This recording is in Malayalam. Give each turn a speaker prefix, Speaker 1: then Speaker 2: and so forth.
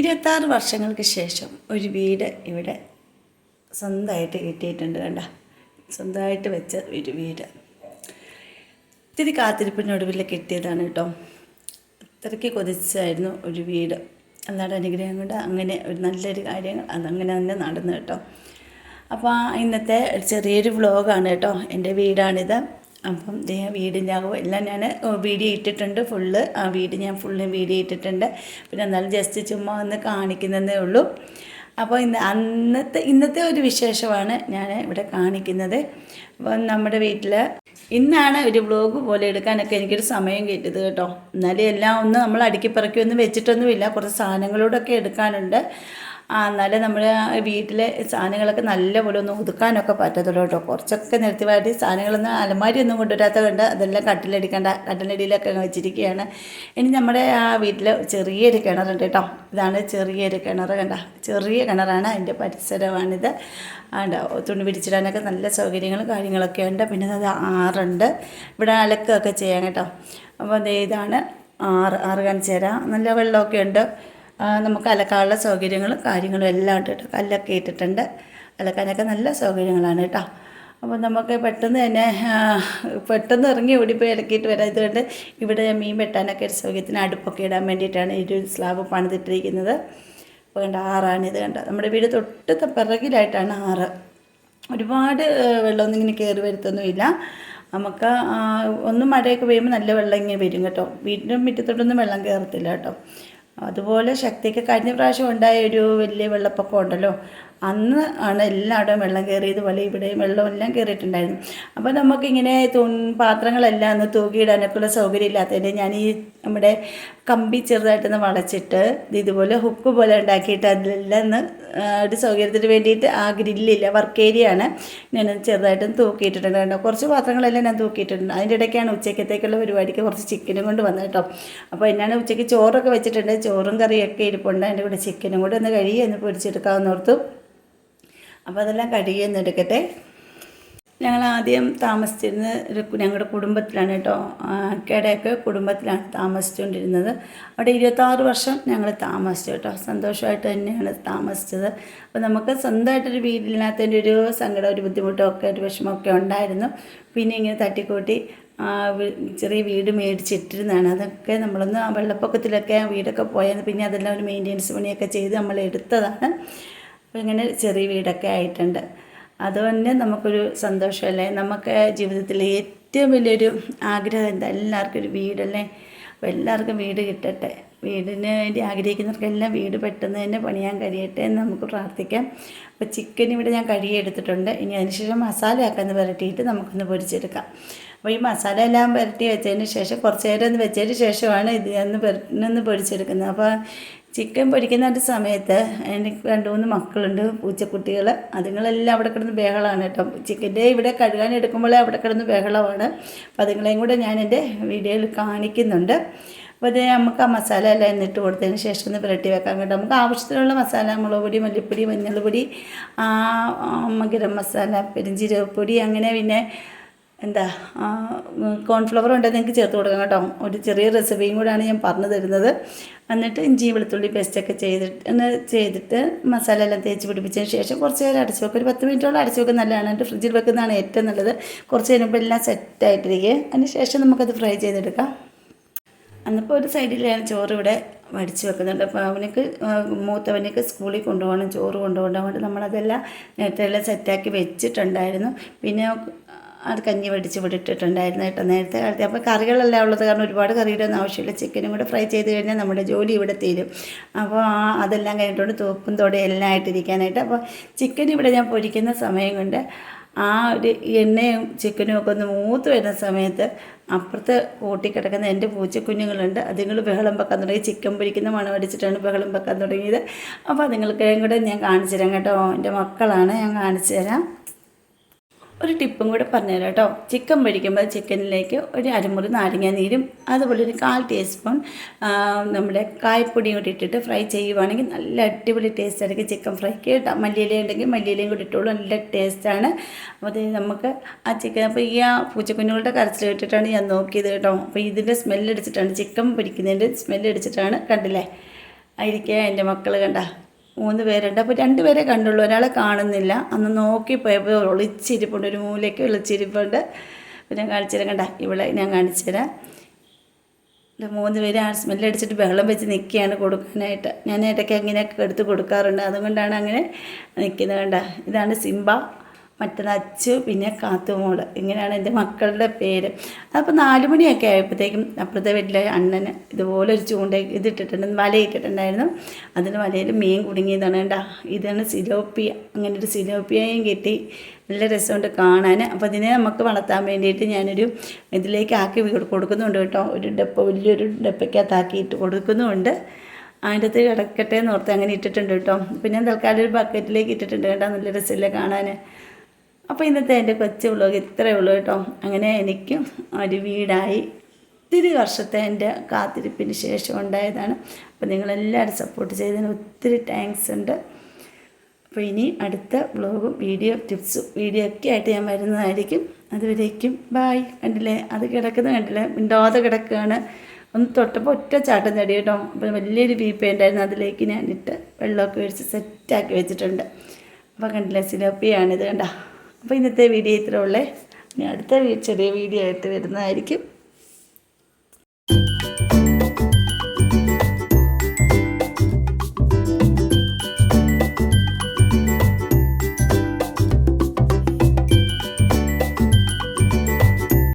Speaker 1: ഇരുപത്താറ് വർഷങ്ങൾക്ക് ശേഷം ഒരു വീട് ഇവിടെ സ്വന്തമായിട്ട് കിട്ടിയിട്ടുണ്ട് കണ്ട. സ്വന്തമായിട്ട് വെച്ച ഒരു വീട്. ഇത്തിരി കാത്തിരിപ്പിനൊടുവിൽ കിട്ടിയതാണ് കേട്ടോ. അത്രയ്ക്ക് കൊതിച്ചായിരുന്നു ഒരു വീട്. അല്ലാതെ അനുഗ്രഹം കൊണ്ട് അങ്ങനെ ഒരു നല്ലൊരു കാര്യങ്ങൾ അതങ്ങനെ തന്നെ നടന്നു കേട്ടോ. അപ്പോൾ ഇന്നത്തെ ചെറിയൊരു വ്ളോഗാണ് കേട്ടോ. എന്റെ വീടാണിത്. അപ്പം ദേ വീടിന്റെ അകവും എല്ലാം ഞാൻ വീഡിയോ ഇട്ടിട്ടുണ്ട്. ഫുള്ള് ആ വീട് ഞാൻ ഫുള്ള് വീഡിയോ ഇട്ടിട്ടുണ്ട്. പിന്നെ എന്നാലും ജസ്റ്റ് ചുമ്മാ ഒന്ന് കാണിക്കുന്നതേ ഉള്ളൂ. അപ്പോൾ ഇന്ന് അന്നത്തെ ഇന്നത്തെ ഒരു വിശേഷമാണ് ഞാൻ ഇവിടെ കാണിക്കുന്നത്. അപ്പം നമ്മുടെ വീട്ടിൽ ഇന്നാണ് ഒരു വ്ളോഗ് പോലെ എടുക്കാനൊക്കെ എനിക്കൊരു സമയം കിട്ടിയത് കേട്ടോ. എന്നാലും എല്ലാം ഒന്ന് നമ്മൾ അടുക്കി ഒന്ന് വെച്ചിട്ടൊന്നുമില്ല. കുറച്ച് സാധനങ്ങളോടൊക്കെ എടുക്കാനുണ്ട്. എന്നാലേ നമ്മൾ വീട്ടിലെ സാധനങ്ങളൊക്കെ നല്ലപോലെ ഒന്ന് ഒതുക്കാനൊക്കെ പറ്റത്തുള്ളൂ കേട്ടോ. കുറച്ചൊക്കെ നിർത്തി വാട്ടി സാധനങ്ങളൊന്നും അലമാരി ഒന്നും കൊണ്ടുവരാത്ത കണ്ട് അതെല്ലാം കട്ടിലടിക്കേണ്ട കട്ടിലടിയിലൊക്കെ വെച്ചിരിക്കുകയാണ്. ഇനി നമ്മുടെ ആ വീട്ടിൽ ചെറിയൊരു കിണറുണ്ട് കേട്ടോ. ഇതാണ് ചെറിയൊരു കിണർ കണ്ട. ചെറിയ കിണറാണ് അതിന്റെ പരിസരമാണിത്. ഉണ്ടോ തുണി പിടിച്ചിടാനൊക്കെ നല്ല സൗകര്യങ്ങളും കാര്യങ്ങളൊക്കെ ഉണ്ട്. പിന്നെ അത് ആറുണ്ട്. ഇവിടെ അലക്കുകയൊക്കെ ചെയ്യാം കേട്ടോ. അപ്പോൾ ഇതാണ് ആറ് ആറ് കാണിച്ചു തരാം. നല്ല വെള്ളമൊക്കെ ഉണ്ട്. നമുക്ക് അലക്കാനുള്ള സൗകര്യങ്ങളും കാര്യങ്ങളും എല്ലാം ഉണ്ട് കേട്ടോ. കല്ലൊക്കെ ഇട്ടിട്ടുണ്ട്. അലക്കാനൊക്കെ നല്ല സൗകര്യങ്ങളാണ് കേട്ടോ. അപ്പോൾ നമുക്ക് പെട്ടെന്ന് തന്നെ പെട്ടെന്ന് ഇറങ്ങി ഓടിപ്പോയി ഇറക്കിയിട്ട് വരാം. ഇതുകൊണ്ട് ഇവിടെ മീൻ വെട്ടാനൊക്കെ ഒരു സൗകര്യത്തിന് അടുപ്പൊക്കെ ഇടാൻ വേണ്ടിയിട്ടാണ് ഈ ഒരു സ്ലാബ് പണിതിട്ടിരിക്കുന്നത്. അപ്പോൾ കണ്ട ആറാണ് ഇത് കണ്ട. നമ്മുടെ വീട് തൊട്ട് പിറകിലായിട്ടാണ് ആറ്. ഒരുപാട് വെള്ളമൊന്നും ഇങ്ങനെ കയറി വരുത്തൊന്നുമില്ല. നമുക്ക് ഒന്ന് മഴയൊക്കെ പെയ്യുമ്പോൾ നല്ല വെള്ളം ഇങ്ങനെ വരും കേട്ടോ. വീടിന്റെ മുറ്റത്തോട്ടൊന്നും വെള്ളം കയറത്തില്ല കേട്ടോ. അതുപോലെ ശക്തിക്ക് കഴിഞ്ഞ പ്രാവശ്യം ഉണ്ടായ ഒരു വലിയ വെള്ളപ്പൊക്കം ഉണ്ടല്ലോ. അന്ന് ആണ് എല്ലായിടവും വെള്ളം കയറിയത് പോലെ ഇവിടെയും വെള്ളമെല്ലാം കയറിയിട്ടുണ്ടായിരുന്നു അപ്പോൾ നമുക്കിങ്ങനെ തുൺ പാത്രങ്ങളെല്ലാം ഒന്ന് തൂക്കിയിടാനൊക്കെയുള്ള സൗകര്യം ഇല്ലാത്തതിന്റെ ഞാൻ ഈ നമ്മുടെ കമ്പി ചെറുതായിട്ടൊന്ന് വളച്ചിട്ട് ഇത് ഇതുപോലെ ഹുക്ക് പോലെ ഉണ്ടാക്കിയിട്ട് അതിലെല്ലാം ഒന്ന് ഒരു സൗകര്യത്തിന് വേണ്ടിയിട്ട് ആ ഗ്രില്ലില്ല വർക്ക് ഏരിയ ആണ് ഞാൻ ചെറുതായിട്ടൊന്ന് തൂക്കിയിട്ടിട്ടുണ്ട് കേട്ടോ. കുറച്ച് പാത്രങ്ങളെല്ലാം ഞാൻ തൂക്കിയിട്ടുണ്ട് അതിന്റെ ഇടയ്ക്കാണ് ഉച്ചക്കത്തേക്കുള്ള പരിപാടിക്ക് കുറച്ച് ചിക്കനും കൊണ്ട് വന്നത് കേട്ടോ. അപ്പോൾ എന്നാണ് ഉച്ചയ്ക്ക് ചോറൊക്കെ വെച്ചിട്ടുണ്ട്. ചോറും കറിയൊക്കെ ഇരിപ്പുണ്ട്. അതിന്റെ കൂടെ ചിക്കനും കൂടെ ഒന്ന് കഴുകി ഒന്ന് പൊരിച്ചെടുക്കാമെന്ന് ഓർത്തു അപ്പോൾ അതെല്ലാം കഴുകി എടുക്കട്ടെ. ഞങ്ങൾ ആദ്യം താമസിച്ചിരുന്ന ഒരു ഞങ്ങളുടെ കുടുംബത്തിലാണ് കേട്ടോ. കേടയൊക്കെ കുടുംബത്തിലാണ് താമസിച്ചുകൊണ്ടിരുന്നത്. അവിടെ ഇരുപത്താറ് വർഷം ഞങ്ങൾ താമസിച്ചു കേട്ടോ. സന്തോഷമായിട്ട് തന്നെയാണ് താമസിച്ചത്. അപ്പോൾ നമുക്ക് സ്വന്തമായിട്ടൊരു വീടില്ലാത്തതിന്റെ ഒരു സങ്കടം ഒരു ബുദ്ധിമുട്ടൊക്കെ ഒരു വിഷമമൊക്കെ ഉണ്ടായിരുന്നു. പിന്നെ ഇങ്ങനെ തട്ടിക്കൂട്ടി ചെറിയ വീട് മേടിച്ചിട്ടിരുന്നതാണ്. അതൊക്കെ നമ്മളൊന്ന് വെള്ളപ്പൊക്കത്തിലൊക്കെ വീടൊക്കെ പോയത് പിന്നെ അതെല്ലാം ഒരു മെയിന്റെനൻസ് പണിയൊക്കെ ചെയ്ത് നമ്മൾ എടുത്തതാണ്. അപ്പോൾ ഇങ്ങനെ ചെറിയ വീടൊക്കെ ആയിട്ടുണ്ട്. അതുകൊണ്ട് നമുക്കൊരു സന്തോഷമല്ലേ? നമുക്ക് ജീവിതത്തിൽ ഏറ്റവും വലിയൊരു ആഗ്രഹം എന്താ? എല്ലാവർക്കും ഒരു വീടല്ലേ? അപ്പോൾ എല്ലാവർക്കും വീട് കിട്ടട്ടെ. വീടിന് വേണ്ടി ആഗ്രഹിക്കുന്നവർക്കെല്ലാം വീട് പെട്ടെന്ന് തന്നെ പണിയാൻ കഴിയട്ടെ എന്ന് നമുക്ക് പ്രാർത്ഥിക്കാം. അപ്പോൾ ചിക്കൻ ഇവിടെ ഞാൻ കഴുകിയെടുത്തിട്ടുണ്ട് ഇനി അതിനുശേഷം മസാല ഒന്ന് പുരട്ടിയിട്ട് നമുക്കൊന്ന് പൊരിച്ചെടുക്കാം. അപ്പോൾ ഈ മസാല എല്ലാം പുരട്ടി വെച്ചതിന് ശേഷം കുറച്ച് നേരം ഒന്ന് വെച്ചതിന് ശേഷമാണ് ഇത് ഒന്ന് പുരട്ടിനൊന്ന് പൊരിച്ചെടുക്കുന്നത്. അപ്പോൾ ചിക്കൻ പൊരിക്കുന്ന ഒരു സമയത്ത് എനിക്ക് രണ്ട് മൂന്ന് മക്കളുണ്ട് പൂച്ചക്കുട്ടികൾ. അതുങ്ങളെല്ലാം അവിടെ കിടന്ന് ബഹളമാണ് കേട്ടോ. ചിക്കന്റെ ഇവിടെ കഴുകാൻ എടുക്കുമ്പോഴേ അവിടെ കിടന്ന് ബഹളമാണ്. അപ്പോൾ അതുങ്ങളെയും കൂടെ ഞാൻ എന്റെ വീഡിയോയിൽ കാണിക്കുന്നുണ്ട്. അപ്പോൾ ഇത് നമുക്ക് ആ മസാല എല്ലാം എന്നിട്ട് കൊടുത്തതിന് ശേഷം ഒന്ന് പുരട്ടി വെക്കാൻ കേട്ടോ. നമുക്ക് ആവശ്യത്തിനുള്ള മസാല മുളക് പൊടി മല്ലിപ്പൊടി മഞ്ഞൾപ്പൊടി ഗരം മസാല പെരിഞ്ചീരകപ്പൊടി അങ്ങനെ പിന്നെ എന്താ കോൺഫ്ലവർ ഉണ്ടെങ്കിൽ നിങ്ങൾക്ക് ചേർത്ത് കൊടുക്കാം കേട്ടോ. ഒരു ചെറിയ റെസിപ്പിയും കൂടെയാണ് ഞാൻ പറഞ്ഞു തരുന്നത്. എന്നിട്ട് ഇഞ്ചി വെളുത്തുള്ളി പേസ്റ്റൊക്കെ ചെയ്തിട്ട് ചെയ്തിട്ട് മസാല എല്ലാം തേച്ച് പിടിപ്പിച്ചതിന് ശേഷം കുറച്ച് നേരം അടച്ച് വെക്കും. ഒരു പത്ത് മിനിറ്റോളം അടച്ച് വെക്കുന്നത് നല്ലതാണ്. എന്നിട്ട് ഫ്രിഡ്ജിൽ വെക്കുന്നതാണ് ഏറ്റവും നല്ലത്. കുറച്ച് കഴിയുമ്പോൾ എല്ലാം സെറ്റായിട്ടിരിക്കുക അതിന് ശേഷം നമുക്കത് ഫ്രൈ ചെയ്തെടുക്കാം. അന്നിപ്പോൾ ഒരു സൈഡിലാണ് ഇവിടെ വടിച്ച് വെക്കുന്നുണ്ട്. അപ്പോൾ അവനക്ക് മൂത്തവനക്ക് സ്കൂളിൽ കൊണ്ടുപോകണം ചോറ് കൊണ്ടുപോകണം. അതുകൊണ്ട് നമ്മളതെല്ലാം നേരത്തെ എല്ലാം സെറ്റാക്കി വെച്ചിട്ടുണ്ടായിരുന്നു. പിന്നെ അത് കഞ്ഞി വടിച്ച് വിട്ടിട്ടുണ്ടായിരുന്നു കേട്ടോ നേരത്തെ കാലത്ത്. അപ്പോൾ കറികളെല്ലാം ഉള്ളത് കാരണം ഒരുപാട് കറിയുടെ ഒന്നും ആവശ്യമില്ല. ചിക്കനും കൂടെ ഫ്രൈ ചെയ്ത് കഴിഞ്ഞാൽ നമ്മുടെ ജോലി ഇവിടെ തീരും. അപ്പോൾ ആ അതെല്ലാം കഴിഞ്ഞിട്ടുണ്ട് തൂപ്പും തോടെ എല്ലാം ആയിട്ടിരിക്കാനായിട്ട്. അപ്പോൾ ചിക്കൻ ഇവിടെ ഞാൻ പൊരിക്കുന്ന സമയം കൊണ്ട് ആ ഒരു എണ്ണയും ചിക്കനും ഒക്കെ ഒന്ന് മൂത്ത് വരുന്ന സമയത്ത് അപ്പുറത്ത് ഓട്ടിക്കിടക്കുന്ന എന്റെ പൂച്ചക്കുഞ്ഞുങ്ങളുണ്ട്. അതുങ്ങൾ ബഹളം വെക്കാൻ തുടങ്ങി. ചിക്കൻ പൊരിക്കുന്ന മണം അടിച്ചിട്ടാണ് ബഹളം വെക്കാൻ തുടങ്ങിയത്. അപ്പോൾ അതുങ്ങൾക്കും കൂടെ ഞാൻ കാണിച്ചു തരാം കേട്ടോ. എന്റെ മക്കളാണ്. ഞാൻ കാണിച്ചു തരാം. ഒരു ടിപ്പും കൂടെ പറഞ്ഞുതരാം കേട്ടോ. ചിക്കൻ പൊരിക്കുമ്പോൾ ചിക്കനിലേക്ക് ഒരു അരമുറി നാരങ്ങ നീരും അതുപോലെ ഒരു കാൽ ടീസ്പൂൺ നമ്മുടെ കായപ്പൊടിയും കൂടി ഇട്ടിട്ട് ഫ്രൈ ചെയ്യുവാണെങ്കിൽ നല്ല അടിപൊളി ടേസ്റ്റ് ആയിരിക്കും ചിക്കൻ ഫ്രൈക്ക് കേട്ടോ? മല്ലിയില ഉണ്ടെങ്കിൽ മല്ലിയിലയും കൂടി ഇട്ടോളൂ. നല്ല ടേസ്റ്റാണ് അപ്പോൾ നമുക്ക് ആ ചിക്കൻ അപ്പോൾ ഈ ആ പൂച്ചക്കുഞ്ഞുങ്ങളുടെ കരച്ചിൽ കേട്ടിട്ടാണ് ഞാൻ നോക്കിയത് കേട്ടോ. അപ്പോൾ ഇതിന്റെ സ്മെല്ലടിച്ചിട്ടാണ് ചിക്കൻ പൊരിക്കുന്നതിന്റെ സ്മെല്ലടിച്ചിട്ടാണ് കണ്ടില്ലേ? ആയിരിക്കുക എന്റെ മക്കൾ കണ്ട. മൂന്ന് പേരുണ്ട്. അപ്പോൾ രണ്ട് പേരെ കണ്ടുള്ളൂ. ഒരാളെ കാണുന്നില്ല. അന്ന് നോക്കി പോയപ്പോൾ ഒളിച്ചിരിപ്പുണ്ട്. ഒരു മൂലയ്ക്ക് ഒളിച്ചിരിപ്പുണ്ട്. പിന്നെ ഞാൻ കാണിച്ചു തരാം. കണ്ട ഇവിടെ ഞാൻ കാണിച്ചു തരാം. ഇത് മൂന്ന് പേര് ആ സ്മെല്ലടിച്ചിട്ട് ബഹളം വെച്ച് നിൽക്കുകയാണ് കൊടുക്കാനായിട്ട്. ഞാൻ ഇടയ്ക്ക് അങ്ങനെയൊക്കെ എടുത്ത് കൊടുക്കാറുണ്ട്. അതുകൊണ്ടാണ് അങ്ങനെ നിൽക്കുന്നത് കണ്ട ഇതാണ് സിംബ. മറ്റത് അച്ചു പിന്നെ കാത്തുമോൾ ഇങ്ങനെയാണ് എന്റെ മക്കളുടെ പേര്. അപ്പോൾ നാല് മണിയൊക്കെ ആയപ്പോഴത്തേക്കും അപ്പുറത്തെ വീട്ടിലെ അണ്ണന് ഇതുപോലെ ഒരു ചൂണ്ട ഇതിട്ടിട്ടുണ്ട് വലയിട്ടിട്ടുണ്ടായിരുന്നു. അതിന് വലയിൽ മീൻ കുടുങ്ങിയതാണ്. കേട്ടോ ഇതാണ് സിലോപ്പിയ. അങ്ങനെ ഒരു സിലോപ്പിയയും കിട്ടി. നല്ല രസമുണ്ട് കാണാൻ. അപ്പോൾ അതിനെ നമുക്ക് വളർത്താൻ വേണ്ടിയിട്ട് ഞാനൊരു ഇതിലേക്ക് ആക്കി കൊടുക്കുന്നുണ്ട് കേട്ടോ. ഒരു ഡപ്പ വലിയൊരു ഡപ്പയ്ക്കകത്താക്കിയിട്ട് കൊടുക്കുന്നുമുണ്ട് അതിന്റെ അകത്ത് കിടക്കട്ടെ എന്ന് ഓർത്ത് അങ്ങനെ ഇട്ടിട്ടുണ്ട് കേട്ടോ. പിന്നെ തൽക്കാലം ഒരു ബക്കറ്റിലേക്ക് ഇട്ടിട്ടുണ്ട് കേട്ടോ നല്ല രസമില്ല കാണാൻ. അപ്പോൾ ഇന്നത്തെ എന്റെ കൊച്ചു വ്ളോഗ് ഇത്രയേ ഉള്ളൂ കേട്ടോ. അങ്ങനെ എനിക്കും ഒരു വീടായി. ഒത്തിരി വർഷത്തെ എന്റെ കാത്തിരിപ്പിന് ശേഷം ഉണ്ടായതാണ്. അപ്പോൾ നിങ്ങളെല്ലാവരും സപ്പോർട്ട് ചെയ്തതിന് ഒത്തിരി താങ്ക്സ് ഉണ്ട്. അപ്പോൾ ഇനി അടുത്ത വ്ളോഗും വീഡിയോ ടിപ്സും വീഡിയോ ഒക്കെ ആയിട്ട് ഞാൻ വരുന്നതായിരിക്കും. അതുവരേക്കും ബായ് കണ്ടില്ലേ? അത് കിടക്കുന്നത് കണ്ടില്ലേ? മിണ്ടാതെ കിടക്കുകയാണ്. ഒന്ന് തൊട്ടപ്പോൾ ഒറ്റ ചാട്ടം തടി കേട്ടോ. അപ്പോൾ വലിയൊരു വീപ്പ ഉണ്ടായിരുന്നു അതിലേക്ക് ഞാനിട്ട് വെള്ളമൊക്കെ ഒഴിച്ച് സെറ്റാക്കി വെച്ചിട്ടുണ്ട്. അപ്പോൾ കണ്ടില്ലേ? സിലോപ്പിയാണിത് കണ്ട. അപ്പോൾ ഇന്നത്തെ വീഡിയോ ഇത്രേ ഉള്ളേ. ഇനി അടുത്ത ചെറിയ വീഡിയോ ആയിട്ട് വരുന്നതായിരിക്കും.